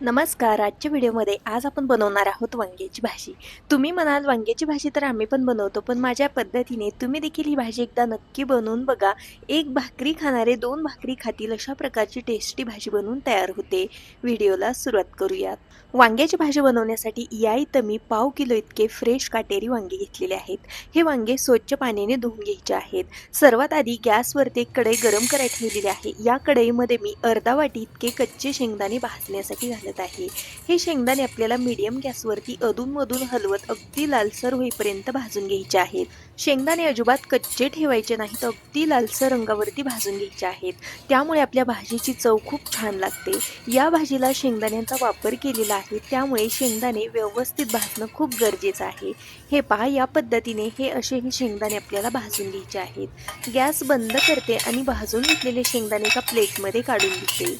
नमस्कार आजच्या व्हिडिओमध्ये आज आपण बनवणार आहोत वांग्याची भाजी. तुम्ही म्हणाल वांग्याची भाजी तर आम्ही पण बनवतो पण माझ्या पद्धतीने तुम्ही देखील ही भाजी एकदा नक्की बनवून बघा. एक भाकरी खाणारे दोन भाकरी खातील अशा प्रकारची टेस्टी भाजी बनवून तयार होते. व्हिडिओला सुरुवात करूयात. वांग्याची भाजी बनवण्यासाठी या इथं मी पाव किलो इतके फ्रेश काटेरी वांगे घेतलेले आहेत. हे वांगे स्वच्छ पाण्याने धुवून घ्यायचे आहेत. सर्वात आधी गॅसवरती एक कढई गरम करायला ठेवलेली आहे. या कढईमध्ये मी अर्धा वाटी इतके कच्चे शेंगदाणे भाजण्यासाठी घालत आहे. हे शेंगदाणे आपल्याला मीडियम गॅसवरती अधूनमधून हलवत अगदी लालसर होईपर्यंत भाजून घ्यायचे आहेत. शेंगदाणे अजिबात कच्चे ठेवायचे नाहीत अगदी लालसर रंगावरती भाजून घ्यायचे आहेत. त्यामुळे आपल्या भाजीची चव खूप छान लागते. या भाजीला शेंगदाण्यांचा वापर केलेला आहे त्यामुळे शेंगदाणे व्यवस्थित भाजणं खूप गरजेचं आहे. हे पहा या पद्धतीने हे असे हे शेंगदाणे आपल्याला भाजून घ्यायचे आहेत. गॅस बंद करते आणि भाजून घेतलेले शेंगदाणे एका प्लेटमध्ये काढून घेते.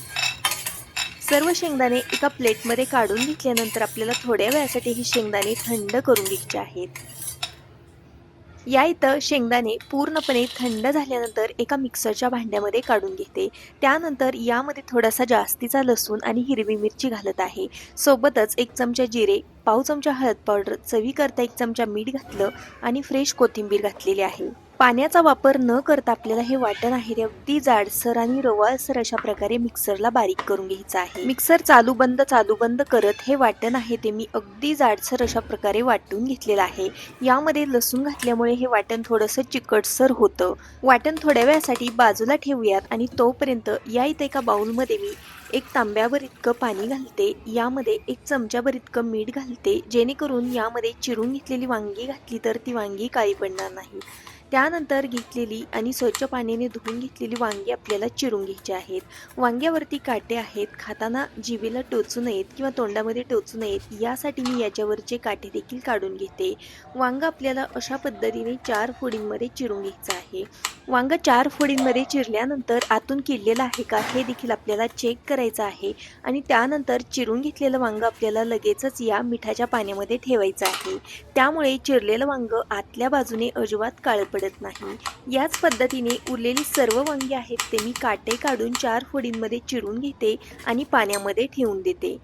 सर्व शेंगदाणे एका प्लेटमध्ये काढून घेतल्यानंतर आपल्याला थोड्या वेळासाठी ही शेंगदाणे थंड करून घ्यायचे आहेत. या इथं शेंगदाणे पूर्णपणे थंड झाल्यानंतर एका मिक्सरच्या भांड्यामध्ये काढून घेते. त्यानंतर यामध्ये थोडासा जास्तीचा लसूण आणि हिरवी मिरची घालत आहे. सोबतच एक चमचा जिरे पाव चमचा हळद पावडर चवीकरता एक चमचा मीठ घातलं आणि फ्रेश कोथिंबीर घातलेली आहे. पाण्याचा वापर न करता आपल्याला हे वाटण आहे ते अगदी जाडसर आणि रवाळसर अशा प्रकारे मिक्सरला बारीक करून घ्यायचं आहे. मिक्सर चालू बंद चालू बंद करत हे वाटण आहे ते मी अगदी जाडसर अशा प्रकारे वाटून घेतलेलं आहे. यामध्ये लसूण घातल्यामुळे हे वाटण थोडंसं चिकटसर होतं. वाटण थोड्या वेळासाठी बाजूला ठेवूयात आणि तोपर्यंत या इथे एका बाउलमध्ये मी एक तांब्यावर इतकं पाणी घालते यामध्ये एक चमच्यावर इतकं मीठ घालते जेणेकरून यामध्ये चिरून घेतलेली वांगी घातली तर ती वांगी काळी पडणार नाही. त्यानंतर घेतलेली आणि स्वच्छ पाण्याने धुवून घेतलेली वांगी आपल्याला चिरून घ्यायची आहेत. वांग्यावरती काटे आहेत खाताना जिभेला टोचू नयेत किंवा तोंडामध्ये टोचू नयेत यासाठी मी याच्यावरचे काटे देखील काढून घेते. वांग आपल्याला अशा पद्धतीने चार फोडींमध्ये चिरून घ्यायचं आहे. वांग चार फोडींमध्ये चिरल्यानंतर आतून किडलेलं आहे का हे देखील आपल्याला चेक करायचं आहे आणि त्यानंतर चिरून घेतलेलं वांग आपल्याला लगेचच या मिठाच्या पाण्यामध्ये ठेवायचं आहे. त्यामुळे चिरलेलं वांग आतल्या बाजूने अजिबात काळपट पडत नाही. याच पद्धतीने उरलेली सर्व वांगी आहेत ते मी काटे काढून चार फोडींमध्ये चिरून घेते आणि पाण्यामध्ये ठेवून देते.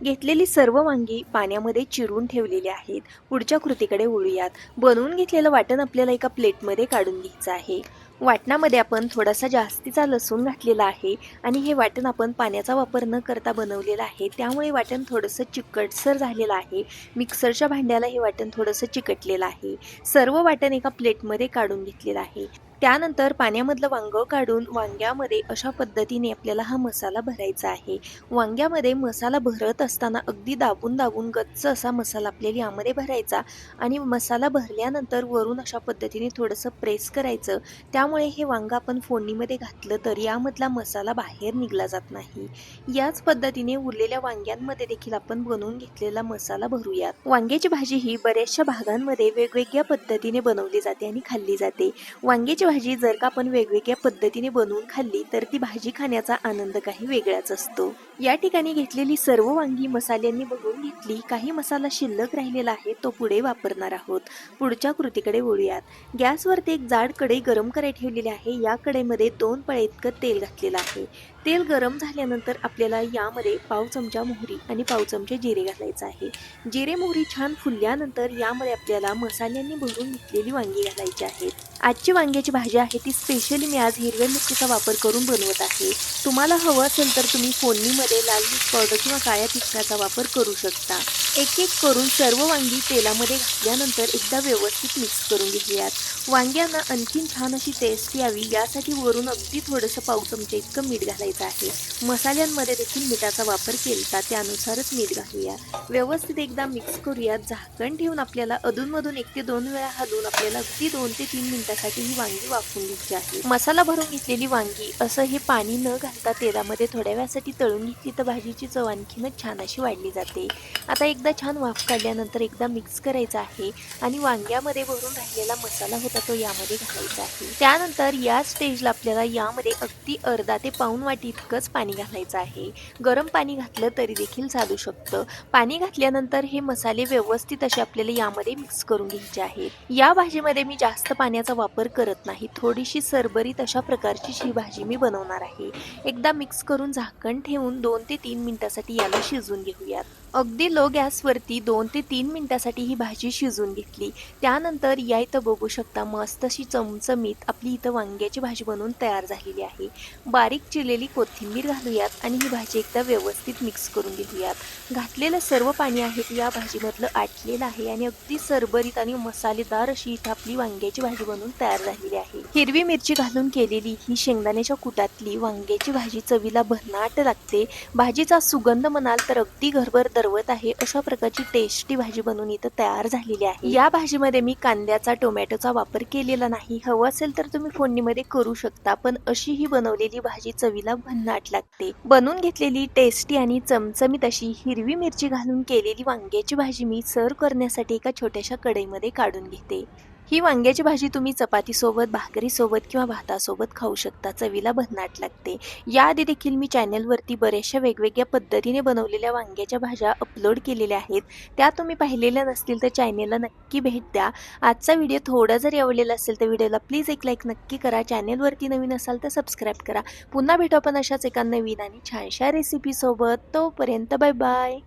घेतलेली सर्व वांगी पाण्यामध्ये चिरून ठेवलेली आहेत. पुढच्या कृतीकडे वळूयात. बनवून घेतलेलं वाटण आपल्याला एका प्लेटमध्ये काढून घ्यायचं आहे. वाटणामध्ये आपण थोडासा जास्तीचा लसूण घातलेला आहे आणि हे वाटण आपण पाण्याचा वापर न करता बनवलेलं आहे. त्यामुळे वाटण थोडंसं चिकटसर झालेलं आहे. मिक्सरच्या भांड्याला हे वाटण थोडंसं चिकटलेलं आहे. सर्व वाटण एका प्लेटमध्ये काढून घेतलेलं आहे. त्यानंतर पाण्यामधलं वांग काढून वांग्यामध्ये अशा पद्धतीने आपल्याला हा मसाला भरायचा आहे. वांग्यामध्ये मसाला भरत असताना अगदी दाबून दाबून गच्च असा मसाला आपल्याला यामध्ये भरायचा आणि मसाला भरल्यानंतर वरून अशा पद्धतीने थोडंसं प्रेस करायचं. त्यामुळे हे वांगं आपण फोडणीमध्ये घातलं तर यामधला मसाला बाहेर निघला जात नाही. याच पद्धतीने उरलेल्या वांग्यांमध्ये देखील आपण बनवून घेतलेला मसाला भरूयात. वांग्याची भाजी ही बऱ्याचशा भागांमध्ये वेगवेगळ्या पद्धतीने बनवली जाते आणि खाल्ली जाते. वांग्याची भाजी जर का आपण वेगवेगळ्या पद्धतीने बनवून खाल्ली तर ती भाजी खाण्याचा आनंद काही वेगळाच असतो. या ठिकाणी घेतलेली सर्व वांगी मसाल्यांनी बघून घेतली काही मसाला शिल्लक राहिलेला आहे तो पुढे वापरणार आहोत. पुढच्या कृतीकडे वळूयात. गॅसवरती एक जाड कढई गरम करायला ठेवलेली आहे. या कढईमध्ये दोन पळे इतकं तेल घातलेलं आहे. तेल गरम झाल्यानंतर आपल्याला यामध्ये पाव चमचा मोहरी आणि पाव चमचे जिरे घालायचं आहे. जिरे मोहरी छान फुलल्यानंतर यामध्ये आपल्याला मसाल्यांनी भरून घेतलेली वांगी घालायची आहेत आजची वांग्याची भाजी आहे ती स्पेशली मी आज हिरव्या मिरचीचा वापर करून बनवत आहे. तुम्हाला हवं असेल तर तुम्ही फोडणीमध्ये लाल मिर्च पावडर किंवा काळ्या तिखटाचा वापर करू शकता. एक एक करून सर्व वांगी तेलामध्ये घातल्यानंतर एकदा व्यवस्थित मिक्स करून घेऊयात. वांग्यांना आणखीन छान अशी टेस्ट यावी यासाठी वरून अगदी थोडंसं पाव चमचे इतकं मीठ घालायचं आहे. मसाल्यांमध्ये देखील मिठाचा वापर केला त्यानुसारच मीठ घालूया. व्यवस्थित एकदा मिक्स करूया. झाकण ठेवून आपल्याला अधूनमधून एक ते दोन वेळा हलवून आपल्याला अगदी दोन ते तीन मिनिटासाठी ही वांगी वाफवून घ्यायची आहे. मसाला भरून घेतलेली वांगी असं हे पाणी न घालता तेलामध्ये थोड्या वेळासाठी तळून घेतली तर भाजीची चव आणखीनच छान अशी वाढली जाते. आता एकदा छान वाफ काढल्यानंतर एकदा मिक्स करायचा आहे आणि वांग्यामध्ये भरून राहिलेला मसाला होता तो यामध्ये घालायचा आहे. त्यानंतर या स्टेजला आपल्याला यामध्ये अगदी अर्धा ते पाऊन वाटी तितकंच इतकंच पाणी घालायचं आहे. गरम पाणी घातलं तरी देखील चालू शकतं. पाणी घातल्यानंतर हे मसाले व्यवस्थित असे आपल्याला यामध्ये मिक्स करून घ्यायचे आहेत. या भाजीमध्ये मी जास्त पाण्याचा वापर करत नाही. थोडीशी सरबरीत अशा प्रकारची ही भाजी मी बनवणार आहे. एकदा मिक्स करून झाकण ठेवून दोन ते तीन मिनिटासाठी याला शिजून घेऊयात. अगदी लो गॅसवरती दोन ते तीन मिनटासाठी ही भाजी शिजवून घेतली. त्यानंतर या इथं बघू शकता मस्त अशी चमचमीत आपली इथं वांग्याची भाजी बनवून तयार झालेली आहे. बारीक चिरलेली कोथिंबीर घालूयात आणि ही भाजी एकदा व्यवस्थित मिक्स करून घेऊयात. घातलेलं सर्व पाणी आहे ते या भाजीमधलं आटलेलं आहे आणि अगदी सरबरीत आणि मसालेदार अशी इथं आपली वांग्याची भाजी बनवून तयार झालेली आहे. हिरवी मिरची घालून केलेली ही शेंगदाण्याच्या कुटातली वांग्याची भाजी चवीला भन्नाट लागते. भाजीचा सुगंध म्हणाल तर अगदी घरभर दरवत आहे अशा प्रकारची टेस्टी भाजी बनवून इथं तयार झालेली आहे. या भाजीमध्ये मी कांद्याचा टोमॅटोचा वापर केलेला नाही. हवं असेल तर तुम्ही फोडणीमध्ये करू शकता पण अशी ही बनवलेली भाजी चवीला भन्नाट लागते. बनवून घेतलेली टेस्टी आणि चमचमीत अशी हिरवी मिरची घालून केलेली वांग्याची भाजी मी सर्व करण्यासाठी एका छोट्याशा कढईमध्ये काढून घेते. ही वांग्याची भाजी तुम्ही चपातीसोबत भाकरीसोबत किंवा भातासोबत खाऊ शकता. चवीला भन्नाट लागते. याआधी देखील मी चॅनलवरती बऱ्याचशा वेगवेगळ्या पद्धतीने बनवलेल्या वांग्याच्या भाज्या अपलोड केलेल्या आहेत. त्या तुम्ही पाहिलेल्या नसतील तर चॅनेलला नक्की भेट द्या. आजचा व्हिडिओ थोडा जरी आवडलेला असेल तर व्हिडिओला प्लीज एक लाईक नक्की करा. चॅनेलवरती नवीन असाल तर सबस्क्राईब करा. पुन्हा भेटू आपण अशाच एका नवीन आणि छानशा रेसिपीसोबत तोपर्यंत बाय बाय.